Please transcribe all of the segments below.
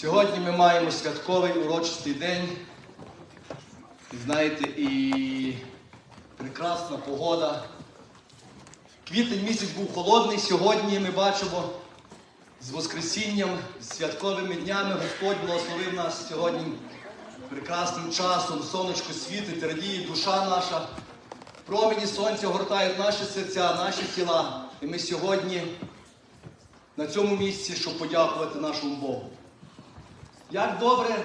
Сьогодні ми маємо святковий урочистий день. І знаєте, і прекрасна погода. Квітень місяць був холодний. Сьогодні ми бачимо з Воскресінням, з святковими днями Господь благословив нас сьогодні прекрасним часом. Сонечко світить, радіє душа наша. Промені сонця гортають наші серця, наші тіла. І ми сьогодні на цьому місці, щоб подякувати нашому Богу. Як добре,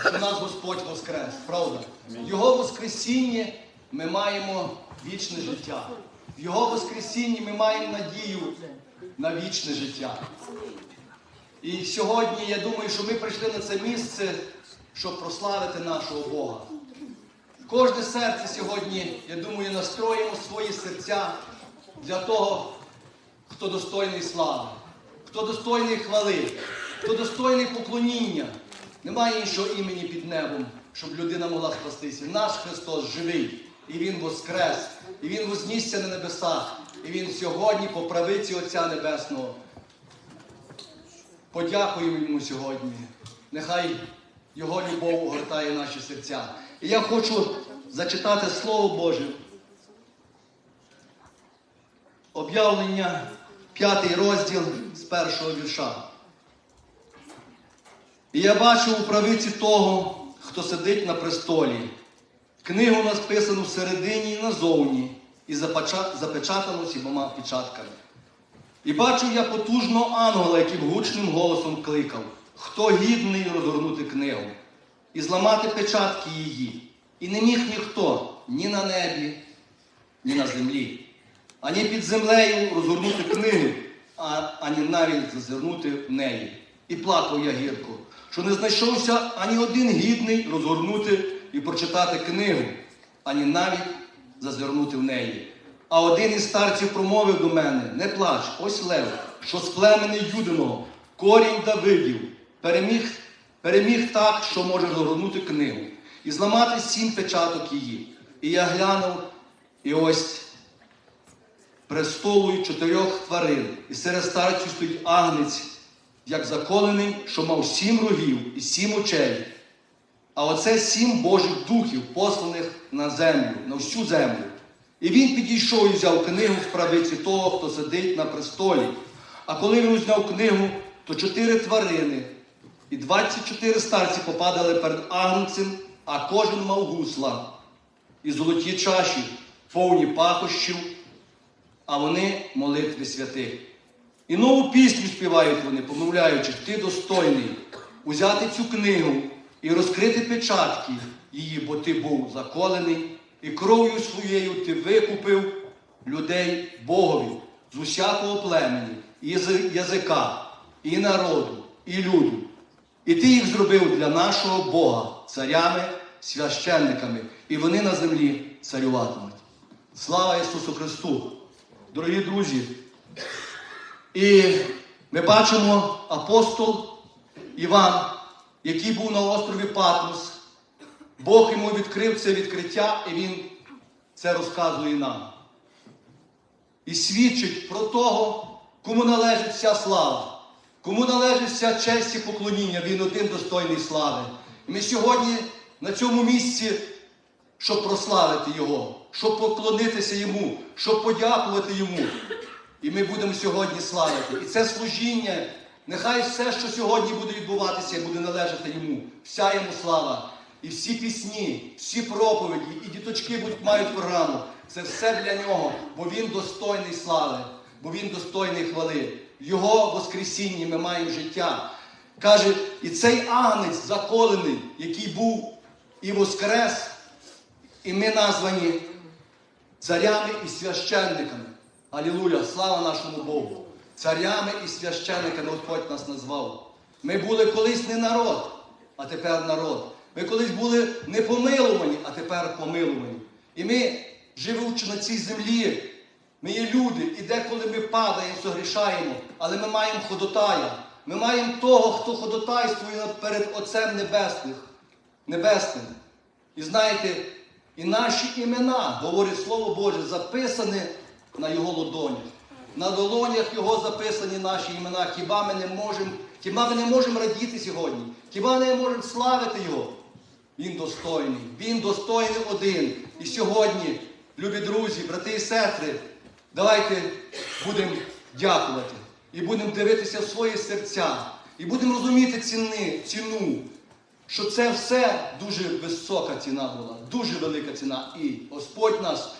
що нас Господь воскрес, правда? В Його Воскресінні ми маємо вічне життя. В Його Воскресінні ми маємо надію на вічне життя. І сьогодні я думаю, що ми прийшли на це місце, щоб прославити нашого Бога. Кожне серце сьогодні, я думаю, настроїмо свої серця для того, хто достойний слави, хто достойний хвали, хто достойний поклоніння. Немає іншого імені під небом, щоб людина могла спастися. Наш Христос живий, і Він воскрес, і Він вознісся на небесах, і Він сьогодні по правиці Отця Небесного. Подякуємо йому сьогодні. Нехай Його любов огортає наші серця. І я хочу зачитати Слово Боже. Об'явлення, п'ятий розділ з першого вірша. І я бачив у правиці того, хто сидить на престолі, книгу написану всередині і назовні, і запеча- запечатану сімома печатками. І бачив я потужного ангела, який гучним голосом кликав, хто гідний розгорнути книгу і зламати печатки її. І не міг ніхто ні на небі, ні на землі, ані під землею розгорнути книгу, а, ані навіть зазирнути в неї. І плакав я гірко, що не знайшовся ані один гідний розгорнути і прочитати книгу, ані навіть зазирнути в неї. А один із старців промовив до мене: не плач, ось лев, що з племени Юдиного, корінь Давидів, переміг, переміг так, що може розгорнути книгу, і зламати сім печаток її. І я глянув, і ось престолу й чотирьох тварин, і серед старців стоїть агнець, як заколений, що мав сім рогів і сім очей. А оце сім Божих духів, посланих на землю, на всю землю. І він підійшов і взяв книгу з правиці того, хто сидить на престолі. А коли він узняв книгу, то чотири тварини і 24 старці попадали перед агнцем, а кожен мав гусла і золоті чаші, повні пахощів, а вони молитви святих. І нову пісню співають вони, помовляючи, ти достойний узяти цю книгу і розкрити печатки її, бо ти був заколений, і кров'ю своєю ти викупив людей Богові з усякого племені, і язи- язика, і народу, і люду. І ти їх зробив для нашого Бога царями, священниками, і вони на землі царюватимуть. Слава Ісусу Христу! Дорогі друзі! І ми бачимо апостол Іван, який був на острові Патмос. Бог йому відкрив це відкриття, і він це розказує нам. І свідчить про того, кому належить вся слава, кому належить вся честь і поклоніння, він один достойний слави. І ми сьогодні на цьому місці, щоб прославити Його, щоб поклонитися Йому, щоб подякувати Йому. І ми будемо сьогодні славити. І це служіння, нехай все, що сьогодні буде відбуватися, буде належати йому. Вся йому слава. І всі пісні, всі проповіді, і діточки будуть мають програму. Це все для нього, бо він достойний слави, бо він достойний хвали. В його Воскресінні ми маємо життя. Каже, і цей агнець заколений, який був і воскрес, і ми названі царями і священниками. Алілуя! Слава нашому Богу! Царями і священниками Господь нас назвав. Ми були колись не народ, а тепер народ. Ми колись були не помилувані, а тепер помилувані. І ми, живучи на цій землі, ми є люди, і деколи ми падаємо, согрішаємо, але ми маємо ходотая. Ми маємо того, хто ходотайствує перед Отцем Небесних, Небесним. І знаєте, і наші імена, говорить Слово Боже, записане на його ладоні. На долонях Його записані наші імена. Хіба ми не можемо, хіба ми не можемо радіти сьогодні? Хіба не можемо славити Його? Він достойний, Він достойний один. І сьогодні, любі друзі, брати і сестри, давайте будемо дякувати і будемо дивитися в свої серця, і будемо розуміти ціни, ціну, що це все дуже висока ціна була, дуже велика ціна. І Господь нас,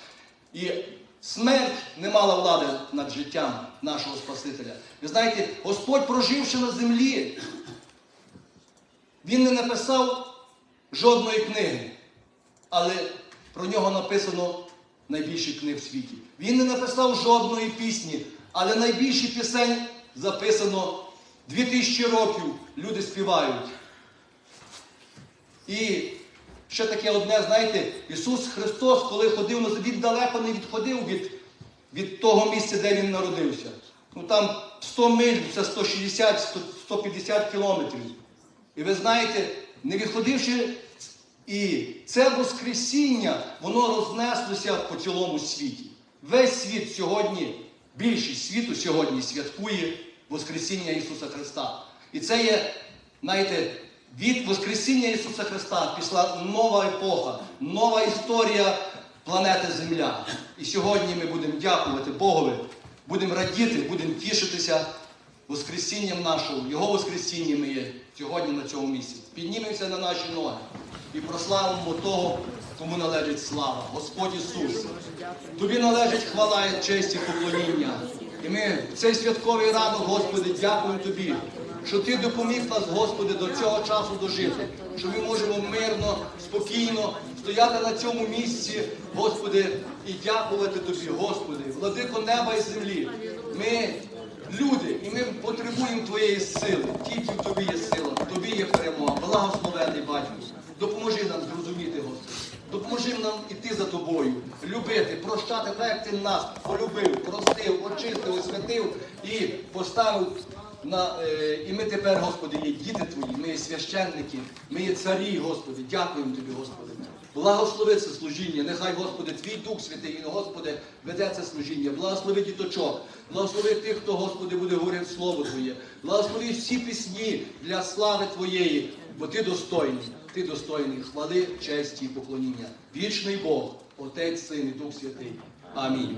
і смерть не мала влади над життям нашого Спасителя. Ви знаєте, Господь, проживши на землі, Він не написав жодної книги, але про нього написано найбільше книг в світі. Він не написав жодної пісні, але найбільше пісень записано 2000 років. Люди співають. І ще таке одне, знаєте, Ісус Христос, коли ходив на він далеко не відходив від, від того місця, де Він народився. Ну там 100 миль, це 160, 150 кілометрів. І ви знаєте, не відходивши, і це Воскресіння, воно рознеслося по цілому світі. Весь світ сьогодні, більшість світу сьогодні святкує Воскресіння Ісуса Христа. І це є, знаєте, від Воскресіння Ісуса Христа пішла нова епоха, нова історія планети Земля. І сьогодні ми будемо дякувати Богові, будемо радіти, будемо тішитися Воскресінням нашого, Його Воскресінням ми є сьогодні на цьому місці. Піднімемося на наші ноги і прославимо того, кому належить слава, Господь Ісус. Тобі належить хвала, честь і поклоніння. І ми цей святковий ранок, Господи, дякуємо Тобі, що Ти допоміг нас, Господи, до цього часу дожити, що ми можемо мирно, спокійно стояти на цьому місці, Господи, і дякувати Тобі, Господи, владико неба і землі. Ми люди, і ми потребуємо Твоєї сили. Тільки в Тобі є сила, в Тобі є перемога. Благословений Батько. Допоможи нам зрозуміти, Господи. Допоможи нам іти за тобою, любити, прощати, так як ти нас полюбив, очистив, освятив і поставив на. е, і ми тепер, Господи, є діти Твої, ми є священники, ми є царі, Господи. Дякуємо Тобі, Господи. Благослови це служіння. Нехай, Господи, Твій Дух Святий, Господи, веде це служіння. Благослови діточок. Благослови тих, хто, Господи, буде говорити Слово Твоє. Благослови всі пісні для слави Твоєї, бо Ти достойний. Ти достойний хвали, честі і поклоніння. Вічний Бог, Отець, Син і Дух Святий. Амінь.